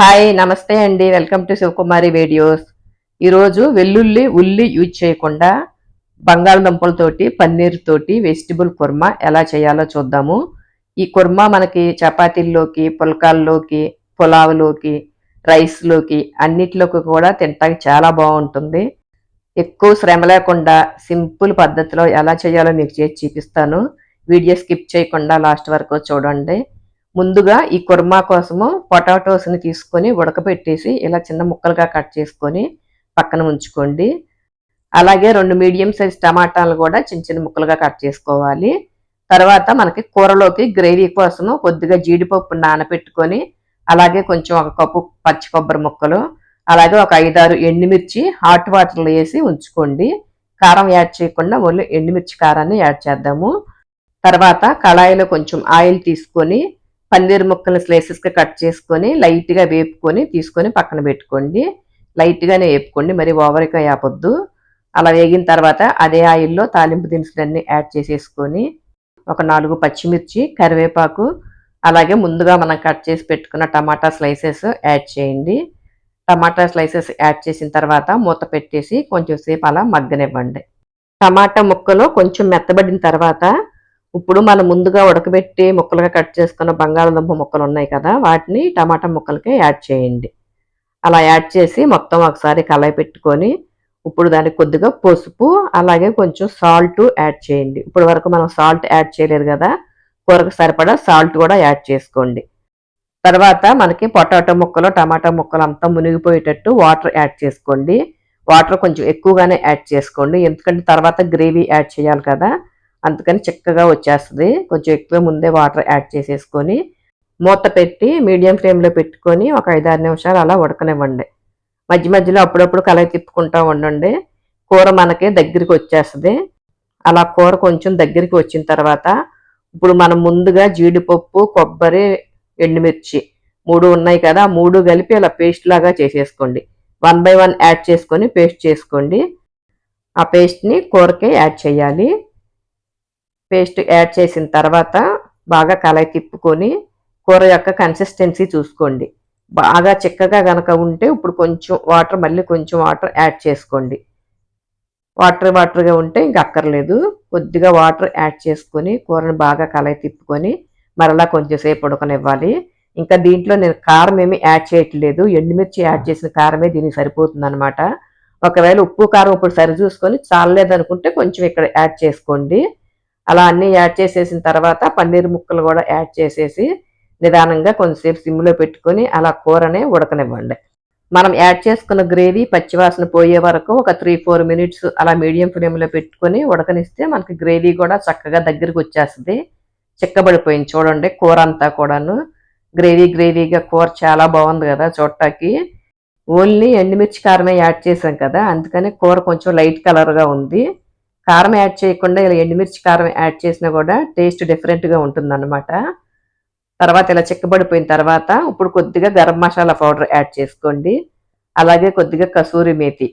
Hi నమస్తే అండి. Welcome to Sivakumari videos. ఈరోజు వెల్లుల్లి ఉల్లి యూజ్ చేయకుండా బంగాళదుంపలతోటి పన్నీర్ తోటి వెజిటబుల్ కుర్మా ఎలా చేయాలో చూద్దాము. ఈ కుర్మా మనకి చపాతీల్లోకి పుల్కాల్లోకి పులావులోకి రైస్లోకి అన్నిటిలోకి కూడా తింటానికి చాలా బాగుంటుంది. ఎక్కువ శ్రమ లేకుండా సింపుల్ పద్ధతిలో ఎలా చేయాలో మీకు చేసి చూపిస్తాను. వీడియో స్కిప్ చేయకుండా లాస్ట్ వరకు చూడండి. ముందుగా ఈ కుర్మా కోసము పొటాటోస్ని తీసుకొని ఉడకబెట్టేసి ఇలా చిన్న ముక్కలుగా కట్ చేసుకొని పక్కన ఉంచుకోండి. అలాగే రెండు మీడియం సైజ్ టమాటాలు కూడా చిన్న చిన్న ముక్కలుగా కట్ చేసుకోవాలి. తర్వాత మనకి కూరలోకి గ్రేవీ కోసము కొద్దిగా జీడిపప్పు నానబెట్టుకొని అలాగే కొంచెం ఒక కప్పు పచ్చి కొబ్బరి ముక్కలు అలాగే ఒక ఐదారు ఎండుమిర్చి హాట్ వాటర్లో వేసి ఉంచుకోండి. కారం యాడ్ చేయకుండా ఓన్లీ ఎండుమిర్చి కారాన్ని యాడ్ చేద్దాము. తర్వాత కళాయిలో కొంచెం ఆయిల్ తీసుకొని పన్నీర్ ముక్కలు స్లైసెస్గా కట్ చేసుకొని లైట్గా వేపుకొని తీసుకొని పక్కన పెట్టుకోండి. లైట్గానే వేపుకోండి మరి ఓవర్గా వేపొద్దు. అలా వేగిన తర్వాత అదే ఆయిల్లో తాలింపు దినుసులన్నీ యాడ్ చేసేసుకొని ఒక నాలుగు పచ్చిమిర్చి కరివేపాకు అలాగే ముందుగా మనం కట్ చేసి పెట్టుకున్న టమాటా స్లైసెస్ యాడ్ చేయండి. టమాటా స్లైసెస్ యాడ్ చేసిన తర్వాత మూత పెట్టేసి కొంచెం సేపు అలా మగ్గనివ్వండి. టమాటా ముక్కలు కొంచెం మెత్తబడిన తర్వాత ఇప్పుడు మనం ముందుగా ఉడకబెట్టి ముక్కలుగా కట్ చేసుకున్న బంగాళదుంప ముక్కలు ఉన్నాయి కదా వాటిని టమాటా ముక్కలకి యాడ్ చేయండి. అలా యాడ్ చేసి మొత్తం ఒకసారి కలయి పెట్టుకొని ఇప్పుడు దానికి కొద్దిగా పసుపు అలాగే కొంచెం సాల్ట్ యాడ్ చేయండి. ఇప్పుడు వరకు మనం సాల్ట్ యాడ్ చేయలేదు కదా కూరకు సరిపడా సాల్ట్ కూడా యాడ్ చేసుకోండి. తర్వాత మనకి పొటాటో ముక్కలు టమాటా ముక్కలు అంతా మునిగిపోయేటట్టు వాటర్ యాడ్ చేసుకోండి. వాటర్ కొంచెం ఎక్కువగానే యాడ్ చేసుకోండి. ఎందుకంటే తర్వాత గ్రేవీ యాడ్ చేయాలి కదా అందుకని చిక్కగా వచ్చేస్తుంది. కొంచెం ఎక్కువ ముందే వాటర్ యాడ్ చేసేసుకొని మూత పెట్టి మీడియం ఫ్లేమ్లో పెట్టుకొని ఒక ఐదారు నిమిషాలు అలా ఉడకనివ్వండి. మధ్య మధ్యలో అప్పుడప్పుడు కలయి తిప్పుకుంటూ ఉండండి. కూర మనకి దగ్గరికి వచ్చేస్తుంది. అలా కూర కొంచెం దగ్గరికి వచ్చిన తర్వాత ఇప్పుడు మనం ముందుగా జీడిపప్పు కొబ్బరి ఎండుమిర్చి మూడు ఉన్నాయి కదా ఆ మూడు కలిపి అలా పేస్ట్ లాగా చేసేసుకోండి. వన్ బై వన్ యాడ్ చేసుకొని పేస్ట్ చేసుకోండి. ఆ పేస్ట్ని కూరకి యాడ్ చేయాలి. పేస్ట్ యాడ్ చేసిన తర్వాత బాగా కళాయి తిప్పుకొని కూర యొక్క కన్సిస్టెన్సీ చూసుకోండి. బాగా చిక్కగా కనుక ఉంటే ఇప్పుడు కొంచెం వాటర్ మళ్ళీ కొంచెం వాటర్ యాడ్ చేసుకోండి. వాటర్ వాటర్గా ఉంటే ఇంక అక్కర్లేదు. కొద్దిగా వాటర్ యాడ్ చేసుకొని కూరని బాగా కళాయి తిప్పుకొని మరలా కొంచెం సేపు ఉడకనివ్వాలి. ఇంకా దీంట్లో నేను కారం ఏమి యాడ్ చేయట్లేదు. ఎండుమిర్చి యాడ్ చేసిన కారమే దీనికి సరిపోతుంది అనమాట ఒకవేళ ఉప్పు కారం ఇప్పుడు సరి చూసుకొని చాలలేదనుకుంటే కొంచెం ఇక్కడ యాడ్ చేసుకోండి. అలా అన్నీ యాడ్ చేసేసిన తర్వాత పన్నీర్ ముక్కలు కూడా యాడ్ చేసేసి నిదానంగా కొంచెంసేపు సిమ్లో పెట్టుకొని అలా కూరనే ఉడకనివ్వండి. మనం యాడ్ చేసుకున్న గ్రేవీ పచ్చివాసన పోయే వరకు ఒక త్రీ ఫోర్ మినిట్స్ అలా మీడియం ఫ్లేమ్లో పెట్టుకొని ఉడకనిస్తే మనకి గ్రేవీ కూడా చక్కగా దగ్గరికి వచ్చేస్తుంది. చిక్కబడిపోయింది చూడండి కూర అంతా కూడాను. గ్రేవీ గ్రేవీగా కూర చాలా బాగుంది కదా చూడటానికి. ఓన్లీ ఎండుమిర్చి కారమే యాడ్ చేసాం కదా అందుకని కూర కొంచెం లైట్ కలర్గా ఉంది. కారం యాడ్ చేయకుండా ఇలా ఎండుమిర్చి కారం యాడ్ చేసినా కూడా టేస్ట్ డిఫరెంట్గా ఉంటుందన్నమాట. తర్వాత ఇలా చిక్కబడిపోయిన తర్వాత ఇప్పుడు కొద్దిగా గరం మసాలా పౌడర్ యాడ్ చేసుకోండి. అలాగే కొద్దిగా కసూరి మేతి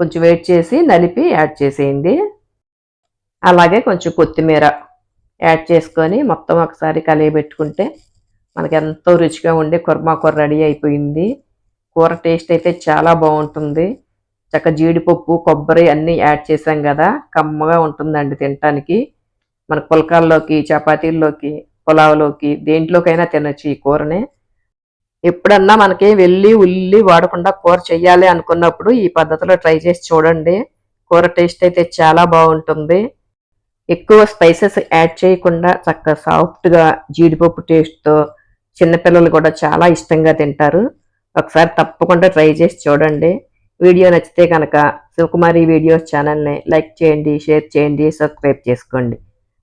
కొంచెం వెయిట్ చేసి నలిపి యాడ్ చేసేయండి. అలాగే కొంచెం కొత్తిమీర యాడ్ చేసుకొని మొత్తం ఒకసారి కలియబెట్టుకుంటే మనకి ఎంతో రుచిగా ఉండే కుర్మా కూర రెడీ అయిపోయింది. కూర టేస్ట్ అయితే చాలా బాగుంటుంది. చక్క జీడిపప్పు కొబ్బరి అన్నీ యాడ్ చేసాం కదా. కమ్మగా ఉంటుందండి తినటానికి. మన పుల్కాల్లోకి చపాతీల్లోకి పులావ్లోకి దేంట్లోకైనా తినొచ్చు ఈ కూరని. ఎప్పుడన్నా మనకి వెళ్ళి ఉల్లి వాడకుండా కూర చెయ్యాలి అనుకున్నప్పుడు ఈ పద్ధతిలో ట్రై చేసి చూడండి. కూర టేస్ట్ అయితే చాలా బాగుంటుంది. ఎక్కువ స్పైసెస్ యాడ్ చేయకుండా చక్కగా సాఫ్ట్గా జీడిపప్పు టేస్ట్తో చిన్నపిల్లలు కూడా చాలా ఇష్టంగా తింటారు. ఒకసారి తప్పకుండా ట్రై చేసి చూడండి. వీడియో నచ్చితే కనుక శివకుమారి వీడియోస్ ఛానల్ని లైక్ చేయండి షేర్ చేయండి సబ్స్క్రైబ్ చేసుకోండి.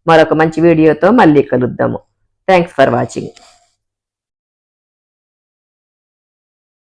మరొక మంచి వీడియోతో మళ్ళీ కలుద్దాము. Thanks for watching